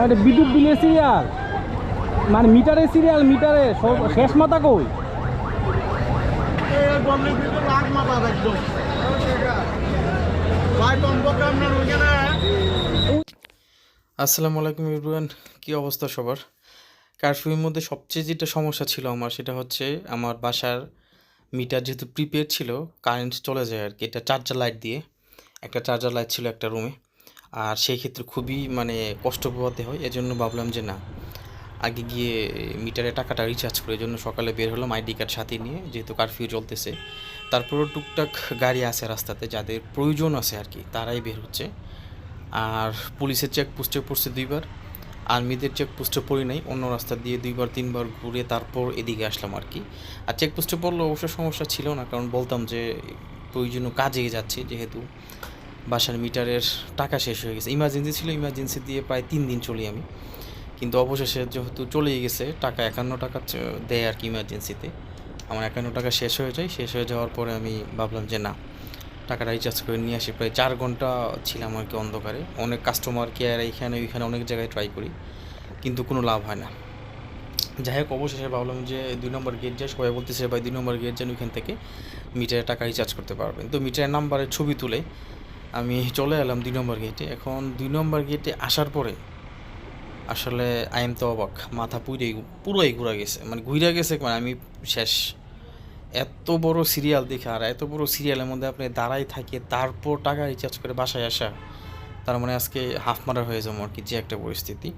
মানে বিদ্যুৎ বিলের সিরিয়াল। মানে মিটারে সিরিয়াল মিটারে সব- শেষ মাথা কই? আসসালামু আলাইকুম এভরিওয়ান কী অবস্থা সবার? কারফিউর মধ্যে সবচেয়ে যেটা সমস্যা ছিল আমার সেটা হচ্ছে আমার বাসার মিটার যেহেতু প্রিপেড ছিল কারেন্ট চলে যায় আর কি এটা চার্জার লাইট দিয়ে। একটা চার্জার লাইট ছিল একটা রুমে আর সেই ক্ষেত্রে খুবই মানে কষ্ট পোহাতে হয়। এজন্য ভাবলাম যে না, আগে গিয়ে মিটারে টাকাটা রিচার্জ করে জন্য সকালে বের হলাম আইডি কার্ড সাথে নিয়ে, যেহেতু কারফিউ চলতেছে। তারপরেও টুকটাক গাড়ি আছে রাস্তাতে, যাদের প্রয়োজন আছে আর কি, তারাই বের হচ্ছে। আর পুলিশের চেক পোস্টে পড়ছে দুইবার, আর্মিদের চেক পোস্টে পড়ি নাই, অন্য রাস্তা দিয়ে দুইবার, তিনবার ঘুরে তারপর এদিকে আসলাম আর কি। আর চেক পোস্টে পড়লে অবশ্য সমস্যা ছিল না, কারণ বলতাম যে প্রয়োজনীয় কাজে যাচ্ছে, যেহেতু বাসার মিটারের টাকা শেষ হয়ে গেছে। ইমার্জেন্সি ছিল ইমার্জেন্সি দিয়ে প্রায় তিন দিন চলি আমি। কিন্তু অবশেষে যেহেতু চলেই গেছে, টাকা একান্ন টাকা দেয় আর কি ইমার্জেন্সিতে আমার একান্ন টাকা শেষ হয়ে যায়। শেষ হয়ে যাওয়ার পরে আমি ভাবলাম যে না, টাকাটা রিচার্জ করে নিয়ে আসি। প্রায় চার ঘণ্টা ছিলাম আর কি অন্ধকারে। অনেক কাস্টমার কেয়ার এইখানে, ওইখানে অনেক জায়গায় ট্রাই করি, কিন্তু কোনো লাভ হয় না। যাই হোক, অবশেষে ভাবলাম যে দুই নম্বর গেট যায়। সবাই বলতেছে, ভাই, দুই নম্বর গেট যান, ওইখান থেকে মিটারে টাকা রিচার্জ করতে পারবেন। তো মিটারের নাম্বারের ছবি তুলে আমি চলে এলাম দুই নম্বর গেটে এখন দুই নম্বর গেটে আসার পরে আসলে আই এম তো অবাক, মাথা পুরোই পুরোই ঘুরা গেছে। মানে ঘুরে গেছে মানে আমি শেষ। এত বড় সিরিয়াল দেখে আর এত বড় সিরিয়ালের মধ্যে আপনি দাঁড়াই থাকে, তারপর টাকা রিচার্জ করে বাসায় আসা, তার মানে আজকে হাফ মারা হয়ে যাব আর কি, যে একটা পরিস্থিতি।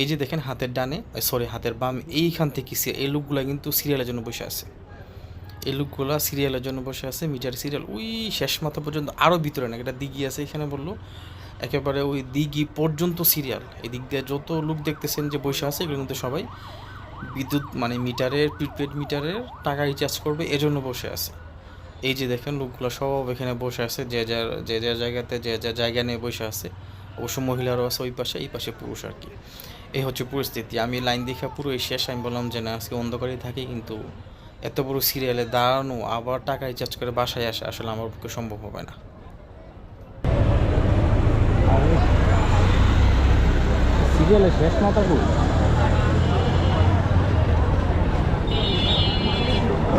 এই যে দেখেন হাতের ডানে সরি হাতের বাম, এইখান থেকে এই লোকগুলো কিন্তু সিরিয়ালের জন্য বসে আছে। এই লোকগুলা সিরিয়ালের জন্য বসে আছে মিটার সিরিয়াল ওই শেষ মাথা পর্যন্ত আরও ভিতরে না একটা দিঘি আছে এখানে বলল। একেবারে ওই দিঘি পর্যন্ত সিরিয়াল এই দিক দিয়ে যত লোক দেখতেছেন যে বসে আছে, এগুলো কিন্তু সবাই বিদ্যুৎ মানে মিটারের প্রিপেড মিটারের টাকা রিচার্জ করবে, এজন্য বসে আছে। এই যে দেখেন লোকগুলো সব এখানে বসে আছে, যে যার যে যার জায়গাতে, যে যার জায়গা নিয়ে বসে আছে। অবশ্য মহিলারও আছে ওই পাশে, এই পাশে পুরুষ আর কি। এই হচ্ছে পরিস্থিতি। আমি লাইন দেখা পুরো শেষ। আমি বললাম যে না, আজকে অন্ধকারই থাকি, কিন্তু এত বড় সিরিয়ালে দাঁড়ানো আবার টাকা রিচার্জ করে বাসায় আসা আসলে আমার পক্ষে সম্ভব হবে না। সিরিয়ালের শেষ মাথা কই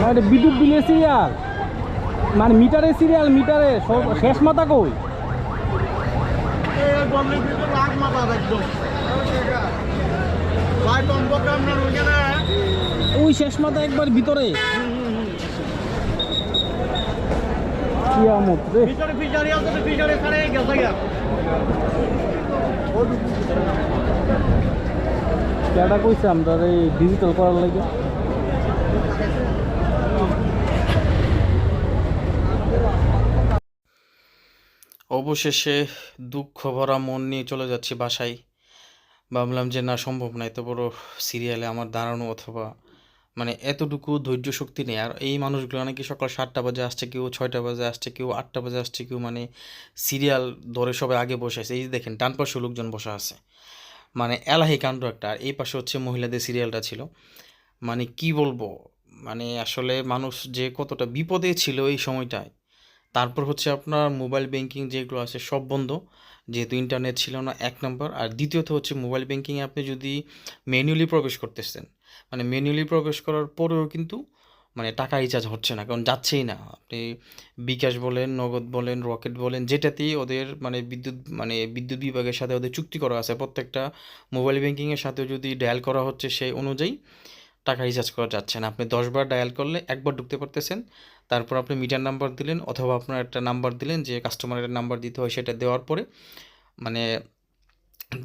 মানে বিদ্যুৎ বিলের সিরিয়াল মানে মিটারে সিরিয়াল মিটারে সব- শেষ মাথা কই? একদম ভাই কমপক্ষে আপনার ওইখানে ওই শেষ মাথা একবার ভিতরে। কিয়ামত রে। ভিতরে ফিচারি আছে ফিচারি এখানে গেছে গা। কেটা কইছে আমরা এই ডিজিটাল করার লাগে? অবশেষে দুঃখ ভরা মন নিয়ে চলে যাচ্ছি বাসায়। ভাবলাম যে না সম্ভব না এত বড় সিরিয়ালে আমার দাঁড়ানো অথবা মানে এতটুকু ধৈর্য শক্তি নেই। আর এই মানুষগুলো নাকি সকাল সাতটা বাজে আসছে, কেউ ছয়টা বাজে আসছে, কেউ আটটা বাজে আসছে, কেউ মানে সিরিয়াল ধরে সবাই আগে বসে আছে। এই দেখেন, ডান পাশে লোকজন বসে আছে। মানে এলাহি কাণ্ড একটা। আর এই পাশে হচ্ছে মহিলাদের সিরিয়ালটা ছিল। মানে কি বলব? মানে আসলে মানুষ যে কতটা বিপদে ছিল এই সময়টায়। তারপর হচ্ছে আপনার মোবাইল ব্যাংকিং যেগুলো আছে সব বন্ধ। যেহেতু ইন্টারনেট ছিল না, এক নম্বর। আর দ্বিতীয়ত হচ্ছে মোবাইল ব্যাংকিংয়ে আপনি যদি ম্যানুয়ালি প্রবেশ করতেছেন মানে ম্যানুয়ালি প্রবেশ করার পরেও কিন্তু মানে টাকা রিচার্জ হচ্ছে না, কারণ যাচ্ছেই না। আপনি বিকাশ বলেন, নগদ বলেন রকেট বলেন, যেটাতেই ওদের মানে বিদ্যুৎ মানে বিদ্যুৎ বিভাগের সাথে ওদের চুক্তি করা আছে, প্রত্যেকটা মোবাইল ব্যাংকিংয়ের সাথে যদি ডায়াল করা হচ্ছে সেই অনুযায়ী টাকা রিচার্জ করা যাচ্ছে না। আপনি দশবার ডায়াল করলে একবার ঢুকতে পারতেছেন, তারপর আপনি মিটার নাম্বার দিলেন অথবা আপনার একটা নাম্বার দিলেন যে কাস্টমারের নাম্বার দিতে হয় সেটা দেওয়ার পরে মানে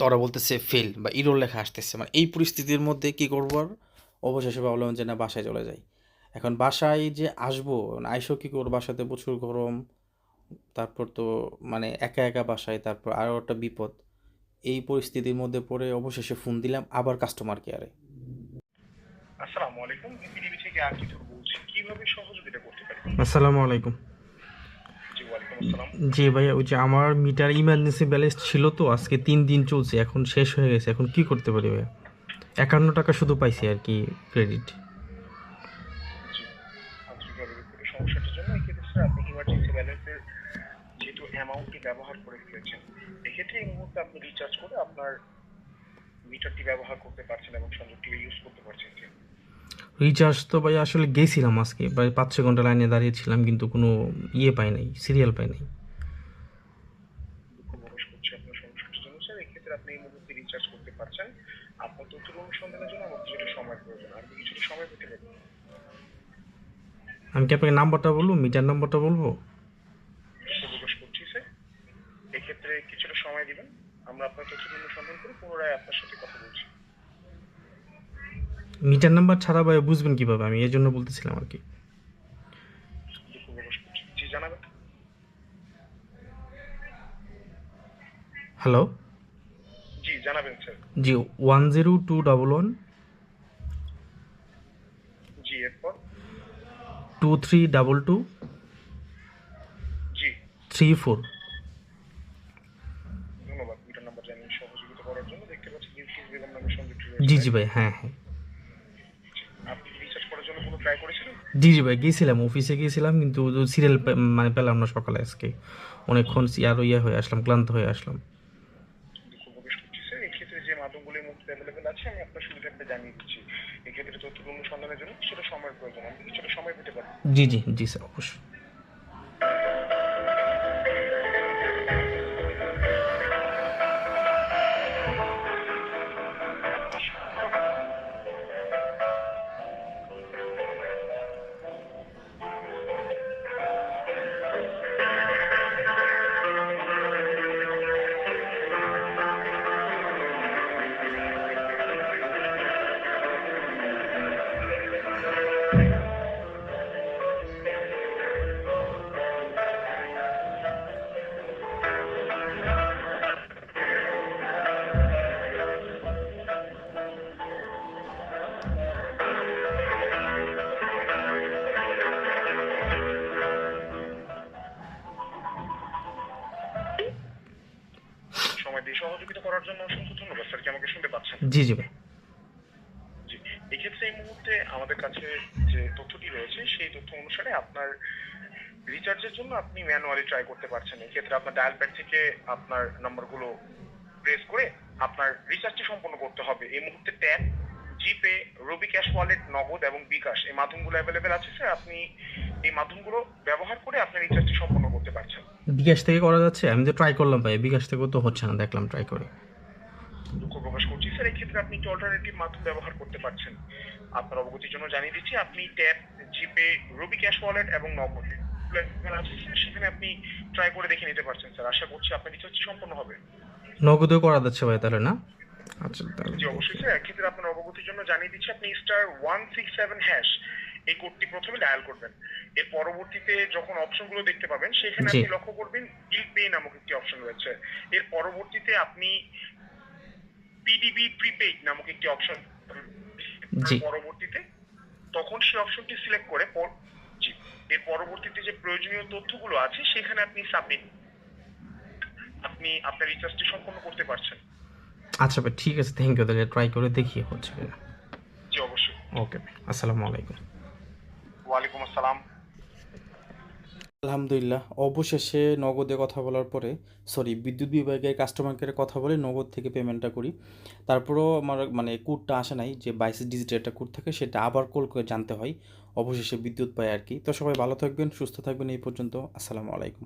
তারা বলতেছে ফেল বা ইরোর লেখা আসতেছে। মানে এই পরিস্থিতির মধ্যে কী করব আর? অবশেষে ভাবলাম যে না বাসায় চলে যাই। এখন বাসায় যে আসব আইসো কী করব বাসাতে প্রচুর গরম তারপর তো মানে একা একা বাসায় তারপর আরও একটা বিপদ। এই পরিস্থিতির মধ্যে পড়ে অবশেষে ফোন দিলাম আবার কাস্টমার কেয়ারে আসসালামু আলাইকুম। বিডিবি থেকে আর কিছু বলছি কীভাবে সহযোগিতা করতে পারি? আসসালামু আলাইকুম। জি ওয়ালাইকুম জি ভাইয়া ওই যে আমার মিটার ইমার্জেন্সি ব্যালেন্স ছিল তো আজকে তিন দিন চলছে এখন শেষ হয়ে গেছে এখন কি করতে পারি ভাইয়া? একান্ন টাকা শুধু পাইছি আর কি ক্রেডিট সমস্যাটার জন্য এক্ষেত্রে আপনি ইমার্জেন্সি ব্যালেন্সের যেহেতু অ্যামাউন্টটি ব্যবহার করে ফেলেছেন এক্ষেত্রে এই মুহূর্তে আপনি রিচার্জ করে আপনার মিটারটি ব্যবহার করতে পারছেন এবং সংযোগটি ইউজ করতে পারছেন রিচার্জ তো ভাই আসলে গেছিলাম আজকে, প্রায় পাঁচ ছ ঘণ্টা লাইনে দাঁড়িয়েছিলাম কিন্তু কোনো ইয়ে পাই নাই সিরিয়াল পাই নাই দুঃখ প্রকাশ করছি আপনার সমস্যাটির জন্য স্যার এক্ষেত্রে আপনি এই মুহূর্তে রিচার্জ করতে পারছেন আপনার তথ্যের অনুসন্ধানের জন্য আমার কিছুটা সময় প্রয়োজন। আর কি কিছুটা সময় পেতে পারবেন আমি কি আপনাকে নাম্বারটা বলব মিটার নাম্বারটা বলব? প্রকাশ করছি স্যার। এক্ষেত্রে কিছুটা সময় দিবেন। আমরা আপনার তথ্যের অনুসন্ধান করে পুনরায় আপনার সাথে কথা বলছি। মিটার নাম্বার ছাড়া ভাই বুঝবেন কীভাবে? আমি এই জন্য বলতেছিলাম আর কি। জানাবেন। হ্যালো? জানাবেন স্যার? জি one zero two double one. জি এরপর? Two three double two. জি। Three four. ধন্যবাদ মিটার নাম্বার জানিয়ে সহযোগিতা করার জন্য। দেখতে পাচ্ছি বিলকিস বেগম নামে সংযুক্ত জি জি ভাই হ্যাঁ হ্যাঁ। আপনি রিচার্জ করার জন্য কোনো ট্রাই করেছিলেন? জি জি ভাই গিয়েছিলাম অফিসে গিয়েছিলাম কিন্তু সিরিয়াল মানে পেলাম না সকালে আজকে। অনেকক্ষণ আরও ইয়ে হয়ে আসলাম ক্লান্ত হয়ে আসলাম দুঃখ প্রকাশ করছি স্যার এক্ষেত্রে যে অ্যাভেলেবেল আছে, আমি আপনার সুবিধাটা জানিয়ে দিচ্ছি। এক্ষেত্রে তথ্য অনুসন্ধানের জন্য কিছুটা সময় প্রয়োজন, আমি কিছুটা সময় পেতে পারি জি জি জি, স্যার, অবশ্যই। করার জন্য অসংখ্য ধন্যবাদ। স্যার কি আমাকে শুনতে পাচ্ছেন? জি জি ভাই। এক্ষেত্রে এই মুহূর্তে আমাদের কাছে যে তথ্যটি রয়েছে সেই তথ্য অনুসারে আপনার রিচার্জের জন্য আপনি ম্যানুয়ালি ট্রাই করতে পারছেন। এক্ষেত্রে আপনার ডায়াল প্যাড থেকে আপনার নাম্বারগুলো প্রেস করে আপনার রিচার্জটি সম্পন্ন করতে হবে। এই মুহূর্তে ট্যাপ জিপে রবি ক্যাশ ওয়ালেট নগদ এবং বিকাশ এই মাধ্যমগুলো অ্যাভেলেবেল আছে স্যার? আপনি এই মাধ্যমগুলো ব্যবহার করে আপনার রিচার্জটি সম্পন্ন করতে পারছেন। বিকাশ থেকে করা যাচ্ছে? আমি তো ট্রাই করলাম ভাই বিকাশ থেকেও তো হচ্ছে না দেখলাম ট্রাই করে। দুঃখ প্রকাশ করছি। স্যার এক্ষেত্রে আপনি একটি অল্টারনেটিভ মাধ্যম ব্যবহার করতে পারছেন। আপনার অবগতির জন্য জানিয়ে দিচ্ছি আপনি ট্যাপ জিপে রবি ক্যাশ ওয়ালেট এবং নগদ সেখানে আপনি ট্রাই করে দেখে নিতে পারছেন স্যার আশা করছি আপনার রিচার্জটি সম্পন্ন হবে। নগদেও করা যাচ্ছে ভাই তাহলে না? আচ্ছা তাহলে জি অবশ্যই স্যার এক্ষেত্রে আপনার অবগতির জন্য জানিয়ে দিচ্ছি আপনি star one six seven hash এই কোডটি প্রথমে ডায়াল করবেন। এর পরবর্তীতে যখন অপশনগুলো দেখতে পাবেন সেখানে আপনি লক্ষ্য করবেন বিল পে নামক একটি অপশন রয়েছে। এর পরবর্তীতে আপনি পিডিবি প্রিপেইড নামক একটি অপশন পরবর্তীতে তখন সেই অপশনটি সিলেক্ট করে পর- জি এর পরবর্তীতে যে প্রয়োজনীয় তথ্যগুলো আছে সেখানে আপনি সাবমিট আপনি আপনার রিচার্জটি সম্পন্ন করতে পারছেন। আচ্ছা ভাই ঠিক আছে থ্যাংক ইউ তাহলে ট্রাই করে দেখি হচ্ছে কিনা। জি অবশ্যই। ওকে ভাই আসসালামু আলাইকুম। ওয়ালাইকুম আসসালাম। আলহামদুলিল্লাহ, অবশেষে নগদে কথা বলার পরে সরি বিদ্যুৎ বিভাগের কাস্টমার কেয়ারে কথা বলে নগদ থেকে পেমেন্টটা করি। তারপরেও আমার মানে কোডটা আসে নাই যে বাইশ ডিজিটের একটা কোড থাকে, সেটা আবার কল করে জানতে হয়। অবশেষে বিদ্যুৎ পায় আর কি। তো সবাই ভালো থাকবেন, সুস্থ থাকবেন এই পর্যন্ত। আসসালামু আলাইকুম।